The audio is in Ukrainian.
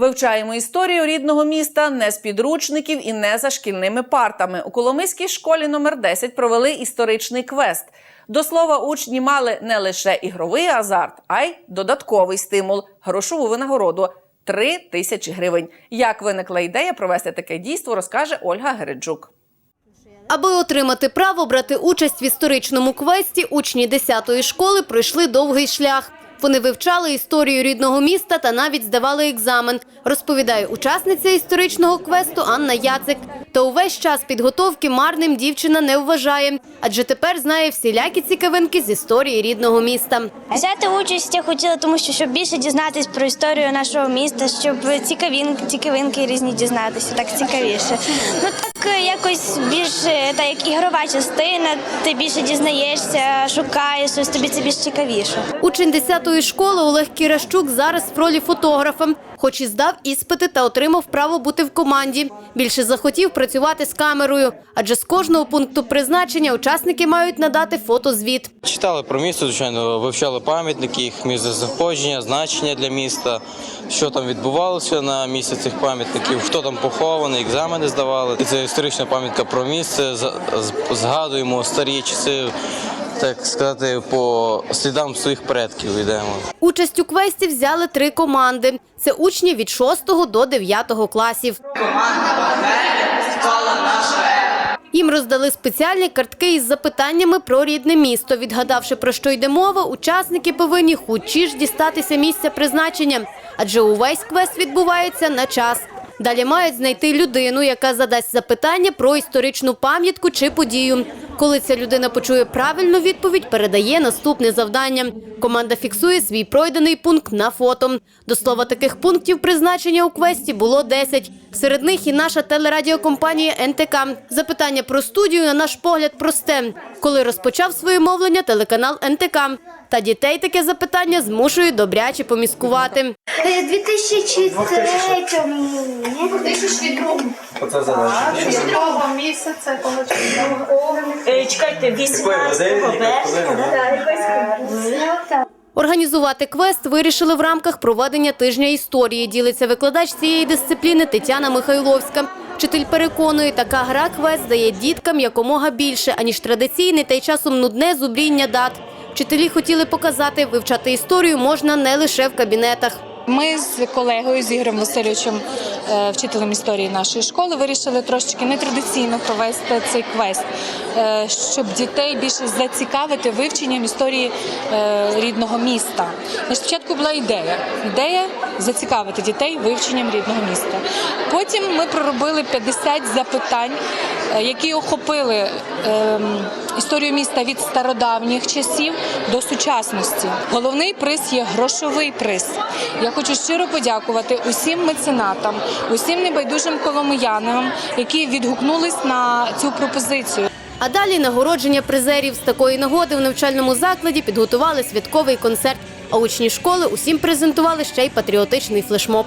Вивчаємо історію рідного міста не з підручників і не за шкільними партами. У Коломийській школі номер 10 провели історичний квест. До слова, учні мали не лише ігровий азарт, а й додатковий стимул грошову винагороду 3 тисячі гривень. Як виникла ідея провести таке дійство, розкаже Ольга Гереджук. Аби отримати право брати участь в історичному квесті, учні 10-ї школи пройшли довгий шлях. Вони вивчали історію рідного міста та навіть здавали екзамен, розповідає учасниця історичного квесту Анна Яцик. Та увесь час підготовки марним дівчина не вважає, адже тепер знає всілякі цікавинки з історії рідного міста. Взяти участь я хотіла, тому що щоб більше дізнатись про історію нашого міста, щоб цікавинки, цікавинки різні дізнатися, так цікавіше. Ну якось більше так як ігрова частина, ти більше дізнаєшся, шукаєш, ось тобі це більш цікавіше. Учень 10-ї школи Олег Кіращук зараз в ролі фотографа, хоч і здав іспити та отримав право бути в команді. Більше захотів працювати з камерою, адже з кожного пункту призначення учасники мають надати фотозвіт. Читали про місто, звичайно, вивчали пам'ятники, їх місцезнаходження, значення для міста, що там відбувалося на місці цих пам'ятників, хто там похований, екзамени здавали. І Це історична пам'ятка про місце. Згадуємо старі часи, так сказати, по слідам своїх предків йдемо. Участь у квесті взяли три команди. Це учні від 6 до 9 класів. Команда Їм роздали спеціальні картки із запитаннями про рідне місто. Відгадавши про що йде мова, учасники повинні хучі ж дістатися місця призначення, адже увесь квест відбувається на час. Далі мають знайти людину, яка задасть запитання про історичну пам'ятку чи подію. Коли ця людина почує правильну відповідь, передає наступне завдання. Команда фіксує свій пройдений пункт на фото. До слова, таких пунктів призначення у квесті було 10. Серед них і наша телерадіокомпанія НТК. Запитання про студію, на наш погляд, просте. Коли розпочав своє мовлення телеканал НТК. Та дітей таке запитання змушує добряче поміскувати. Е, 2003-му. Оце задача. Того місяця, коли Е, Чекайте, 18 березня. Організувати квест вирішили в рамках проведення тижня історії. Ділиться викладач цієї дисципліни Тетяна Михайловська. Вчитель переконує, така гра квест дає діткам якомога більше, аніж традиційне та й часом нудне зубріння дат. Вчителі хотіли показати, вивчати історію можна не лише в кабінетах. Ми з колегою з Ігорем Васильовичем, е, вчителем історії нашої школи, вирішили трошечки нетрадиційно провести цей квест, е, щоб дітей більше зацікавити вивченням історії е, рідного міста. Спочатку була ідея. Ідея зацікавити дітей вивченням рідного міста. Потім ми проробили 50 запитань, які охопили ем, історію міста від стародавніх часів до сучасності. Головний приз є грошовий приз. Я хочу щиро подякувати усім меценатам, усім небайдужим коломиянам, які відгукнулись на цю пропозицію. А далі нагородження призерів з такої нагоди в навчальному закладі підготували святковий концерт. А учні школи усім презентували ще й патріотичний флешмоб.